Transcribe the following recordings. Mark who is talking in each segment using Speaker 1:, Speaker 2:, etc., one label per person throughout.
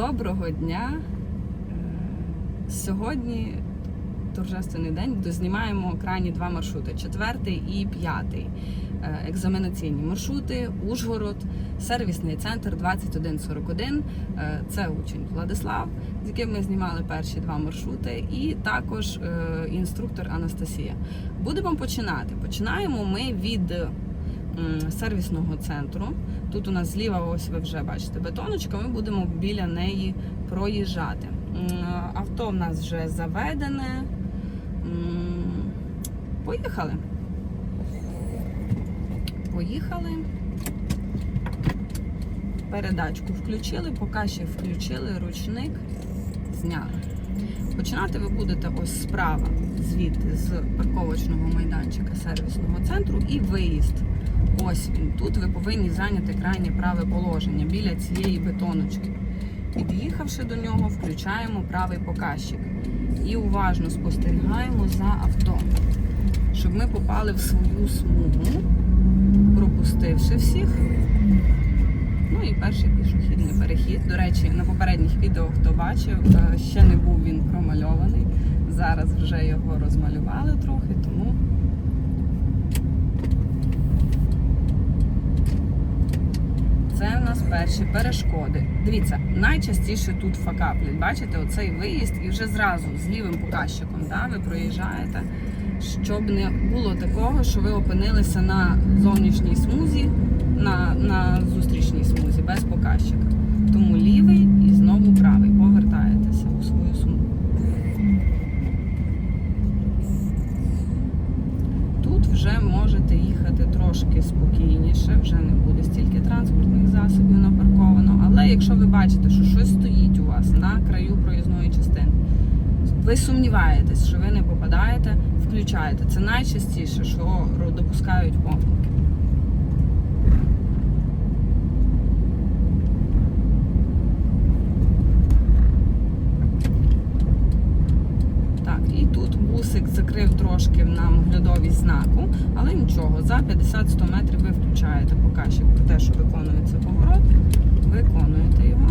Speaker 1: Доброго дня! Е, Сьогодні торжественний день, дознімаємо крайні два маршрути: четвертий і п'ятий. Е, Екзаменаційні маршрути, Ужгород, сервісний центр 2141. Е, Це учень Владислав, з яким ми знімали перші два маршрути, і також інструктор Анастасія. Будемо починати. Починаємо ми від сервісного центру. Тут у нас зліва, ось ви вже бачите, бетоночка. Ми будемо біля неї проїжджати. Авто в нас вже заведене. Поїхали. Поїхали. Передачку включили, показчик включили, ручник зняли. Починати ви будете ось справа, звідти з парковочного майданчика сервісного центру і виїзд. Ось. Тут ви повинні зайняти крайнє праве положення біля цієї бетоночки. Під'їхавши до нього, включаємо правий показчик і уважно спостерігаємо за авто, щоб ми попали в свою смугу, пропустивши всіх. Ну і перший пішохідний перехід. До речі, на попередніх відео, хто бачив, е, ще не був він промальований. Зараз вже його розмалювали трохи, тому це в нас перші перешкоди. Дивіться, найчастіше тут факаплять. Бачите, оцей виїзд і вже зразу з лівим показчиком да, ви проїжджаєте, щоб не було такого, що ви опинилися на зовнішній смузі, на, на зустрічній смузі без показчика. Тому лівий і знову правий. Повертаєтеся у свою смугу. Тут вже можете їхати трошки спокійніше, вже не буде стільки транспортних засобів напарковано. Але якщо ви бачите, що щось стоїть у вас на краю проїзної частини, ви сумніваєтесь, що ви не попадаєте, включаєте. Це найчастіше, що допускають помилки. Так, і тут бусик закрив трошки нам знаку, але нічого, за 50-100 метрів ви включаєте показчик про те, що виконується поворот, виконуєте його.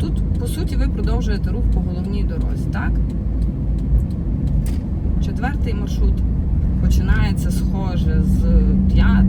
Speaker 1: Тут, по суті, ви продовжуєте рух по головній дорозі, так? Четвертий маршрут починається схоже з 5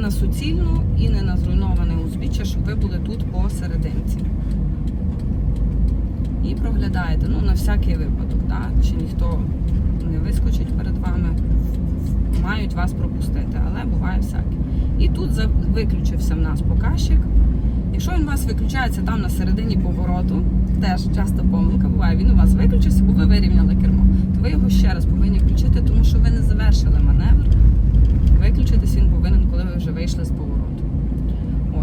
Speaker 1: на суцільну, і не на зруйноване узбіччя, щоб ви були тут посерединці. І проглядаєте, ну, на всякий випадок, да? чи ніхто не вискочить перед вами, мають вас пропустити, але буває всяке. І тут виключився в нас показчик. Якщо він у вас виключається там на середині повороту, теж часто помилка буває, він у вас виключився, бо ви вирівняли кермо, то ви його ще раз повинні включити, тому що ви не завершили маневр. Виключитись він повинен, коли ви вже вийшли з повороту.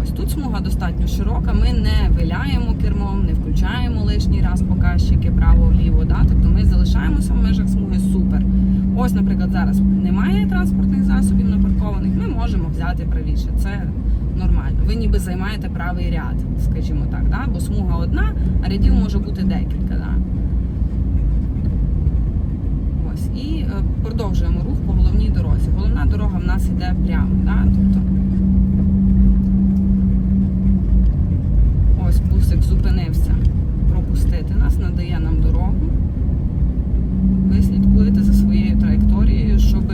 Speaker 1: Ось тут смуга достатньо широка. Ми не виляємо кермом, не включаємо лишній раз показчики право-вліво. Да? Тобто ми залишаємося в межах смуги супер. Ось, наприклад, зараз немає транспортних засобів напаркованих, ми можемо взяти правіше. Це нормально. Ви ніби займаєте правий ряд, скажімо так, да? бо смуга одна, а рядів може бути декілька. Да? Ось. І е, продовжуємо рух по головній дорозі. Головна дорога в нас йде прямо. Да? Тобто, ось бусик зупинився пропустити нас, надає нам дорогу. Ви слідкуєте за своєю траєкторією, щоб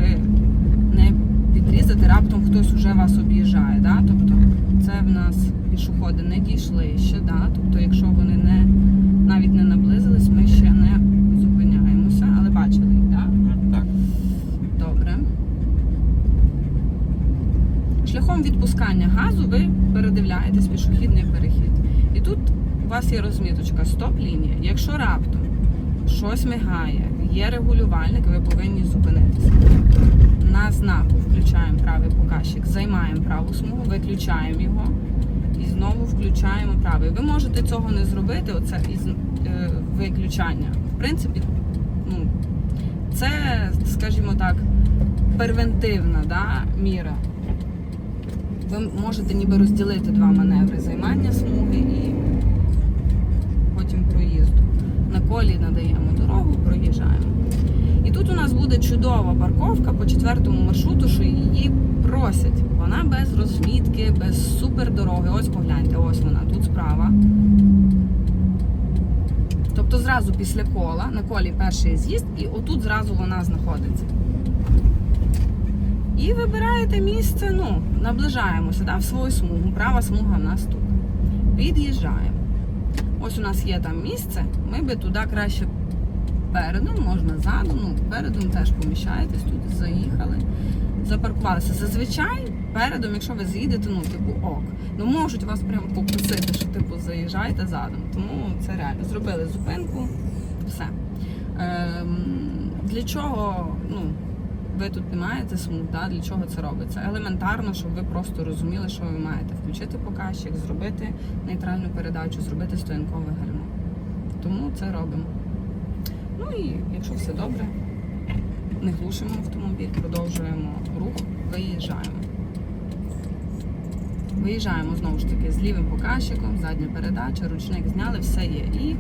Speaker 1: не підрізати, раптом хтось уже вас об'їжджає. Да? Тобто це в нас пішоходи не дійшли ще. Да? Тобто, якщо вони не навіть не наблизились, ми ще не зупиняємося, але бачили їх, да?
Speaker 2: Так.
Speaker 1: Добре. Шляхом відпускання газу ви передивляєтесь вас є розміточка стоп-лінія. Якщо раптом щось мигає, є регулювальник, ви повинні зупинитися. На знаку включаємо правий показчик, займаємо праву смугу, виключаємо його і знову включаємо правий. Ви можете цього не зробити, оце із е, виключання. В принципі, ну, це, скажімо так, первентивна да, міра. Ви можете ніби розділити два маневри займання смуги і потім проїзду. На колі надаємо дорогу, проїжджаємо. І тут у нас буде чудова парковка по четвертому маршруту, що її просять. Вона без розмітки, без супердороги. Ось погляньте, ось вона тут справа. Тобто зразу після кола, на колі перший з'їзд, і отут зразу вона знаходиться. І вибираєте місце, ну, наближаємося да, в свою смугу. Права смуга в нас тут. Під'їжджаємо. Ось у нас є там місце, ми би туди краще передом, можна ззаду, ну передом теж поміщаєтесь, тут заїхали, запаркувалися. Зазвичай передом, якщо ви з'їдете, ну типу ок. Ну можуть вас прямо попросити, що типу заїжджайте задом. Тому це реально. Зробили зупинку, все. Ем, для чого, ну, ви тут не маєте смуг, да? для чого це робиться? Елементарно, щоб ви просто розуміли, що ви маєте. Включити показчик, зробити нейтральну передачу, зробити стоянкове гальмо. Тому це робимо. Ну і якщо все добре, не глушимо автомобіль, продовжуємо рух, виїжджаємо. Виїжджаємо знову ж таки з лівим показчиком, задня передача, ручник зняли, все є. І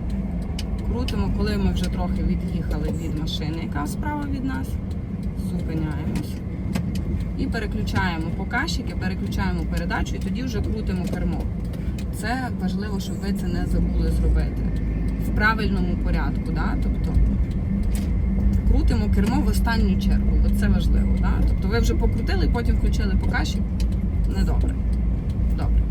Speaker 1: крутимо, коли ми вже трохи від'їхали від машини, яка справа від нас, зупиняємось. І переключаємо показчики, переключаємо передачу і тоді вже крутимо кермо. Це важливо, щоб ви це не забули зробити в правильному порядку. Да? Тобто крутимо кермо в останню чергу. От це важливо. Да? Тобто ви вже покрутили, потім включили показчик. Недобре. Добре.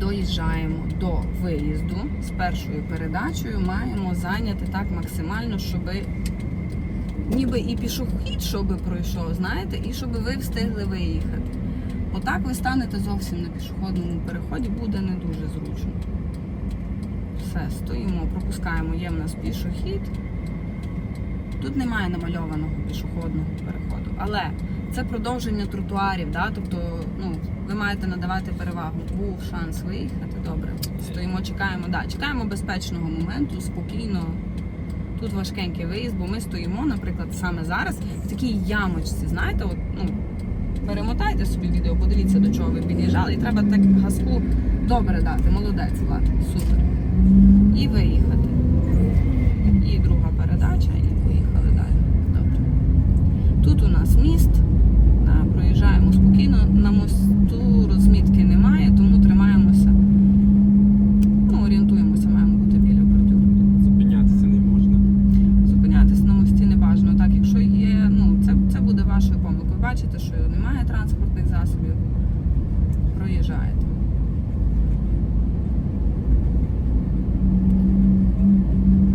Speaker 1: Доїжджаємо до виїзду з першою передачею. Маємо зайняти так максимально, щоб ніби і пішохід, щоб пройшов, знаєте, і щоб ви встигли виїхати. Отак ви станете зовсім на пішохідному переході, буде не дуже зручно. Все, стоїмо, пропускаємо, є в нас пішохід. Тут немає намальованого пішохідного переходу, але це продовження тротуарів, да? тобто ну, ви маєте надавати перевагу. Був шанс виїхати, добре. Стоїмо, чекаємо, да, чекаємо безпечного моменту, спокійно. Тут важкенький виїзд, бо ми стоїмо, наприклад, саме зараз в такій ямочці. Знаєте, от, ну, перемотайте собі відео, подивіться, до чого ви під'їжджали, і треба так газку добре дати. Молодець, Влад, супер. І виїхати. І друга передача, і поїхали далі. Добре. Тут у нас міст. Да, проїжджаємо спокійно. На мосту розмітки немає, тому тримаємося. Ну, орієнтуємося, маємо бути біля бордюру.
Speaker 2: Зупинятися не можна.
Speaker 1: Зупинятись на мості не бажано. Так, якщо є, ну це, це буде вашою помилкою. Бачите, що немає транспортних засобів. Проїжджаєте.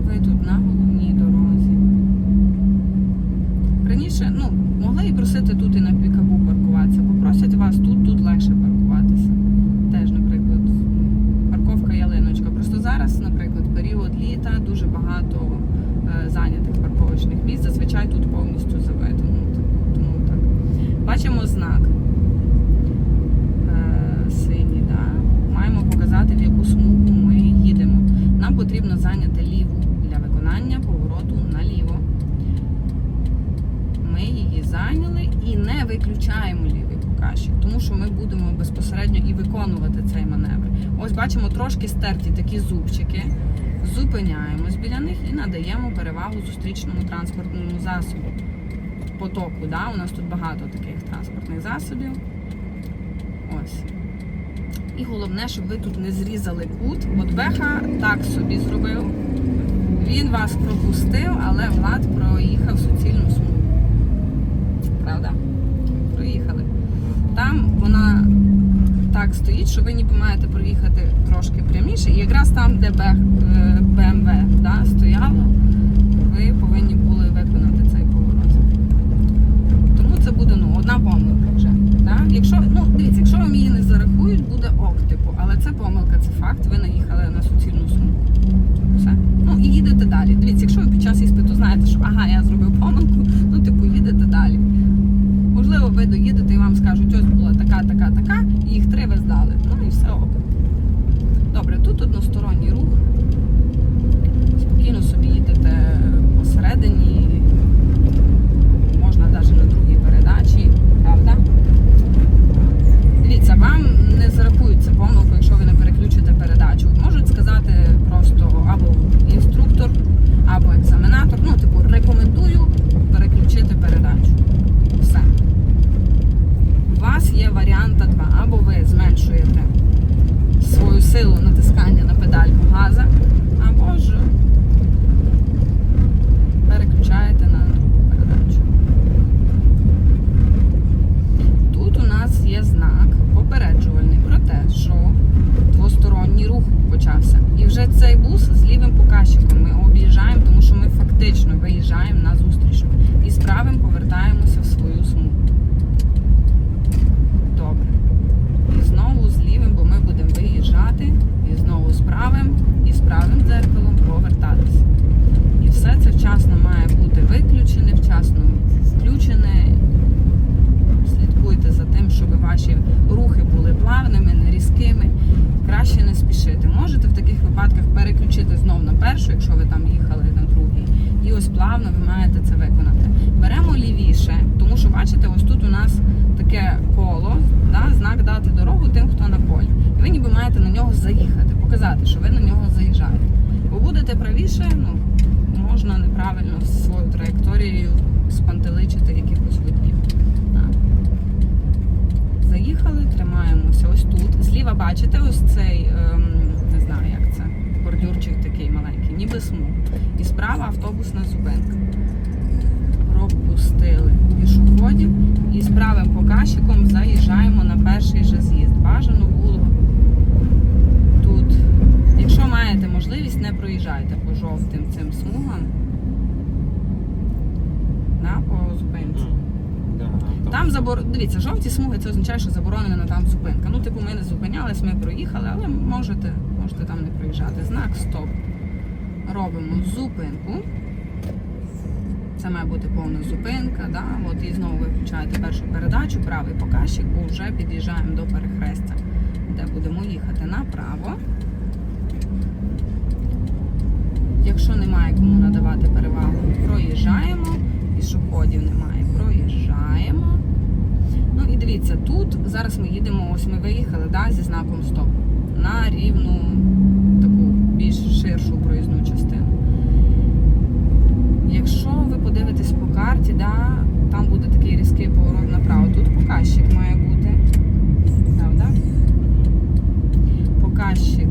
Speaker 1: Ви тут на головній дорозі. Раніше, ну, могли і просити тут і на пікабу паркуватися. Попросять вас тут, тут легше паркуватися. Теж, наприклад, парковка ялиночка. Просто зараз, наприклад, період літа дуже багато е, зайнятих парковочних місць. Зазвичай тут повністю заведено. Тому так. Бачимо знак. Е, Синій, да. Маємо показати, в яку смугу ми їдемо. Нам потрібно зайняти ліву для виконання повороту наліво. Ми її зайняли і не виключаємо лівий показчик, тому що ми будемо безпосередньо і виконувати цей маневр. Ось бачимо трошки стерті такі зубчики. Зупиняємось біля них і надаємо перевагу зустрічному транспортному засобу. Потоку, да? у нас тут багато таких транспортних засобів. Ось. І головне, щоб ви тут не зрізали кут. От Беха так собі зробив. Він вас пропустив, але Влад проїхав там вона так стоїть, що ви ніби маєте проїхати трошки пряміше. І якраз там, де БМВ е, да, стояло, ви повинні були виконати цей поворот. Тому це буде ну, одна помилка вже. Да? Якщо, ну, Дивіться, якщо вам її не зарахують, буде ок, типу, але це помилка, це факт, ви наїхали на суцільну суму. Все. Ну і їдете далі. Дивіться, якщо ви під час іспиту знаєте, що ага, я зробив помилку. Тут односторонній рух. Спокійно собі їдете посередині, можна навіть на другій передачі, правда? Дивіться, вам не зарахується помилку, якщо ви не переключите передачу. Можуть сказати просто або інструктор, або екзаменатор. Ну, типу, рекомендую переключити передачу. Все. У вас є варіанта два. Або ви зменшуєте свою силу на casa першу, якщо ви там їхали на другий. І ось плавно ви маєте це виконати. Беремо лівіше, тому що бачите, ось тут у нас таке коло, да, знак дати дорогу тим, хто на полі. І ви ніби маєте на нього заїхати, показати, що ви на нього заїжджаєте. Бо будете правіше, ну можна неправильно свою траєкторією спантеличити якихось. Так. Заїхали, тримаємося ось тут. Зліва бачите ось цей, ем, не знаю як це, бордюрчик такий маленький, ніби смуг. І справа автобусна зупинка. Пропустили пішоходів і з правим показчиком заїжджаємо на перший же з'їзд. Бажано було тут. Якщо маєте можливість, не проїжджайте по жовтим цим смугам. На, по зупинці. Там забор... Дивіться, жовті смуги це означає, що заборонена там зупинка. Ну, типу, ми не зупинялись, ми проїхали, але можете, можете там не проїжджати. Знак стоп. Робимо зупинку. Це має бути повна зупинка. Да? От і знову ви включаєте першу передачу, правий показчик, бо вже під'їжджаємо до перехрестя, де будемо їхати направо. Якщо немає кому надавати перевагу, проїжджаємо. Пішоходів немає, проїжджаємо. Ну і дивіться, тут зараз ми їдемо, ось ми виїхали да, зі знаком стоп на рівну таку більш ширшу проїзну частину. Якщо ви подивитесь по карті, да, там буде такий різкий поворот направо. Тут показчик має бути. Правда? Показчик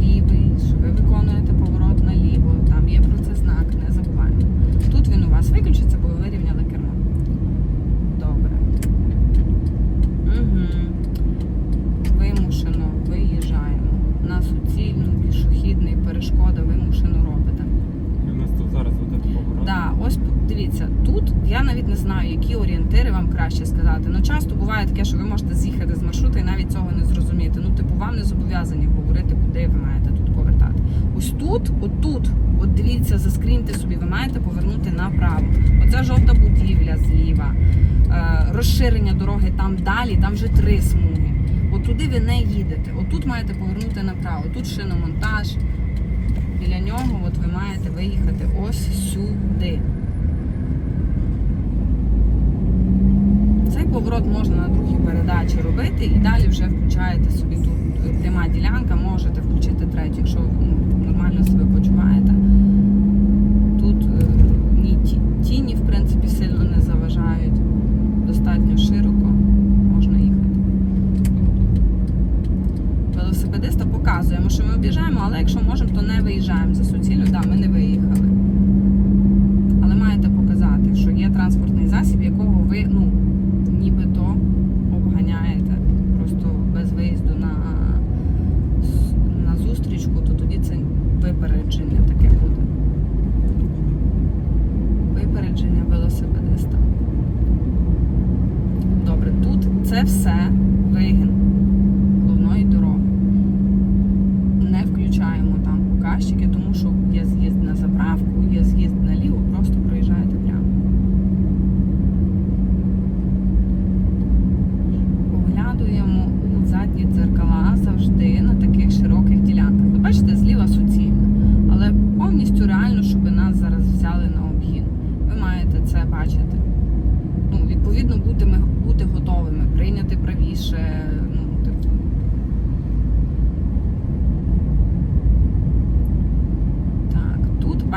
Speaker 1: лівий, що ви виконуєте поворот наліво. Там є про це знак, не забуваємо. Тут він у вас виключиться, бо ви вирівняли кермо. Добре. Угу. Вимушено виїжджаємо. На суцільну, пішохідний, перешкода вимушено робите.
Speaker 2: У нас тут зараз вот этот поворот.
Speaker 1: Да, ось дивіться, тут я навіть не знаю, які орієнтири вам краще сказати. Ну часто буває таке, що ви можете з'їхати з маршрута і навіть цього не зрозуміти. Ну, типу, вам не зобов'язані говорити, куди ви маєте тут повертати. Ось тут, отут, от дивіться, заскріньте собі, ви маєте повернути направо. Оця жовта будівля зліва, е, розширення дороги там далі, там вже три смуги. От туди ви не їдете. Отут маєте повернути направо. Тут шиномонтаж. Біля нього от ви маєте виїхати ось сюди. Цей поворот можна на другій передачі робити і далі вже включаєте собі тут пряма ділянка, можете включити третю, якщо ну, нормально себе почуваєте. Тут е, ні тіні, в принципі, сильно не заважають. Достатньо широко можна їхати. Велосипедиста показуємо, що ми об'їжджаємо, але якщо можемо, то не виїжджаємо за суціллю. Да, ми не виїхали. Але маєте показати, що є транспортний засіб, якого ви ну, нібито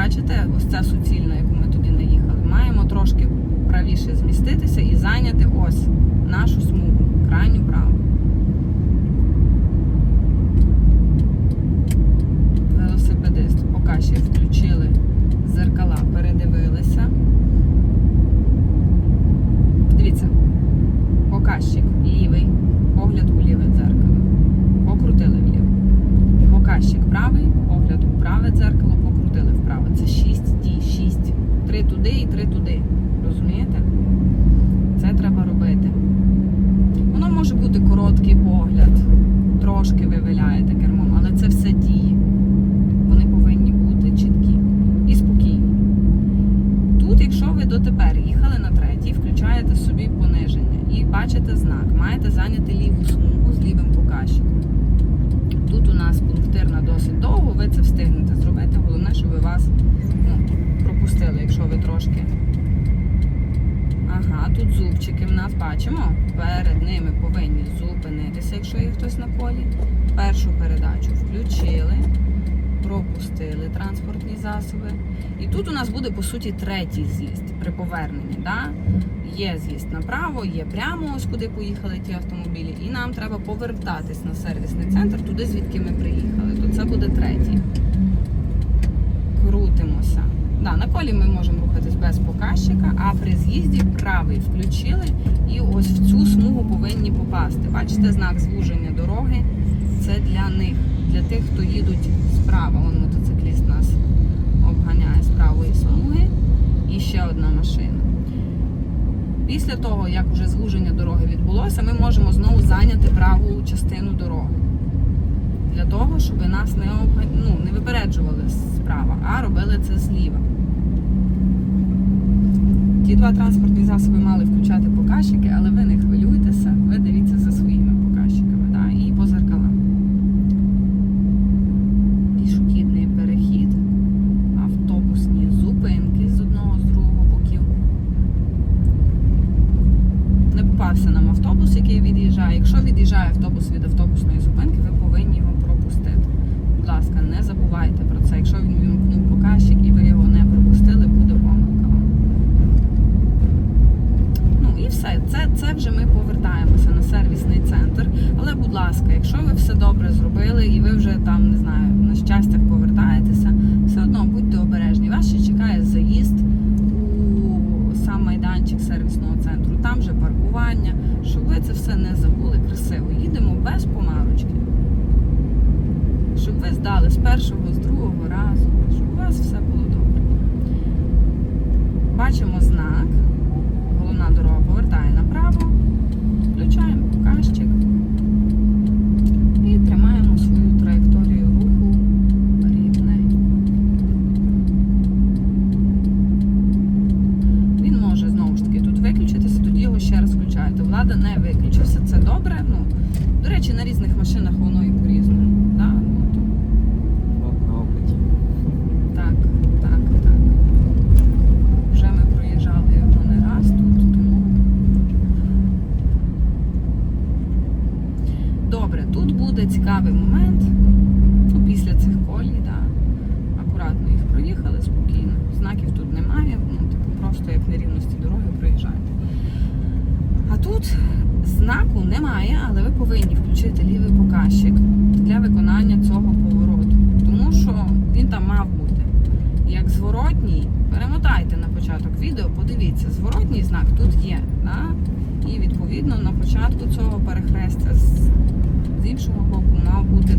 Speaker 1: бачите, ось ця суцільна, яку ми тоді не їхали. Маємо трошки правіше зміститися і зайняти ось нашу смугу, крайню праву. Велосипедист. Поки ще включили зеркала, передивилися. Дивіться, показчик лівий, погляд у ліве дзеркало. Покрутили вліво. Показчик правий, погляд у праве дзеркало, покрутили вправо. Це 6 дій, 6. Три туди і три туди. Розумієте? Це треба робити. Воно може бути короткий погляд, трошки ви виляєте кермом, але це все дії. Вони повинні бути чіткі і спокійні. Тут, якщо ви дотепер їхали на третій, включаєте собі пониження і бачите знак, маєте зайняти ліву смугу з лівим показчиком. Тут у нас пунктирна досить довго, ви це встигнете зробити. Головне, щоб вас ну, пропустили, якщо ви трошки. Ага, тут зубчики бачимо. Перед ними повинні зупинитися, якщо є хтось на колі. Першу передачу включили, пропустили транспортні засоби. І тут у нас буде по суті третій з'їзд при поверненні. Да? Є з'їзд направо, є прямо, ось куди поїхали ті автомобілі, і нам треба повертатись на сервісний центр, туди звідки ми приїхали. То це буде третій. Крутимося. Да, на колі ми можемо рухатись без показчика, а при з'їзді правий включили і ось в цю смугу повинні попасти. Бачите знак звуження дороги? Це для них, для тих, хто їдуть справа. Вон мотоцикліст нас обганяє з правої смуги. І ще одна машина. Після того, як вже звуження дороги відбулося, ми можемо знову зайняти праву частину дороги. Для того, щоб нас не, ну, не випереджували справа, а робили це зліва. Ті два транспортні засоби мали включати показчики, але ви не хвилюйтеся, ви дивіться за своїми показчиками да? і по зеркалам. Пішохідний перехід, автобусні зупинки з одного з другого боків. Не попався нам автобус, який від'їжджає. Якщо від'їжджає автобус від автобусної зупинки, ви повинні його пропустити. Будь ласка, не це. Якщо він вімкнув показчик і ви його не пропустили, буде помилка. Ну і все. Це, це вже ми повертаємося на сервісний центр. Але, будь ласка, якщо ви все добре зробили і ви вже там, не знаю, на щастях повертаєтеся, все одно будьте обережні. Вас ще чекає заїзд у сам майданчик сервісного центру. Там же паркування, щоб ви це все не забули красиво. Їдемо без помарочки. Щоб ви здали з першого, з другого разу, щоб у вас все було добре. Бачимо знак. Головна дорога повертає направо. Включаємо показчик і тримаємо свою траєкторію руху рівненько. Він може знову ж таки тут виключитися, тоді його ще раз Влада не виключився. Це добре. Ну, до речі, на різних машинах воно і по-різному.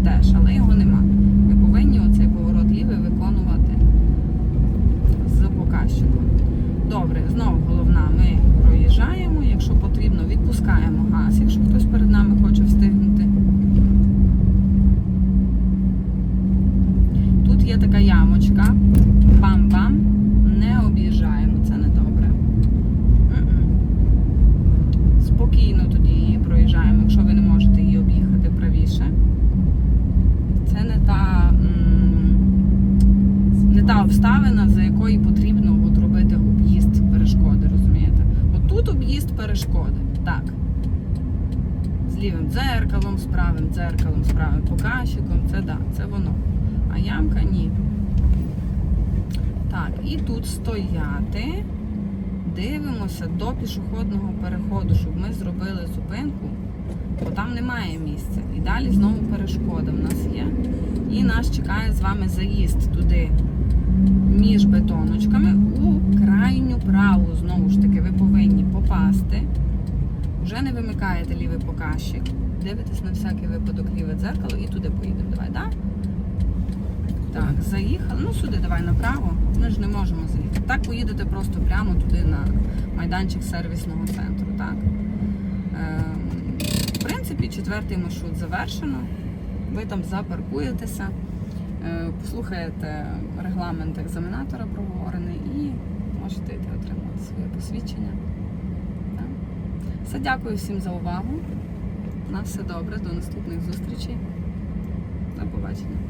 Speaker 1: мав Дзеркалом, з правим дзеркалом, з правим показчиком. Це да, це воно. А ямка ні. Так, і тут стояти. Дивимося до пішохідного переходу, щоб ми зробили зупинку, бо там немає місця. І далі знову перешкода в нас є. І нас чекає з вами заїзд туди між бетоночками у крайню праву. Знову ж таки, ви повинні попасти. Вже не вимикаєте лівий показчик. Дивитесь на всякий випадок ліве дзеркало і туди поїдемо. Давай, так? Так, заїхали. Ну сюди давай направо. Ми ж не можемо заїхати. Так поїдете просто прямо туди на майданчик сервісного центру. Так? Ем, в принципі, четвертий маршрут завершено. Ви там запаркуєтеся, е, послухаєте регламент екзаменатора проговорений і можете йти отримати своє посвідчення. Все, дякую всім за увагу. На все добре, до наступних зустрічей. До побачення.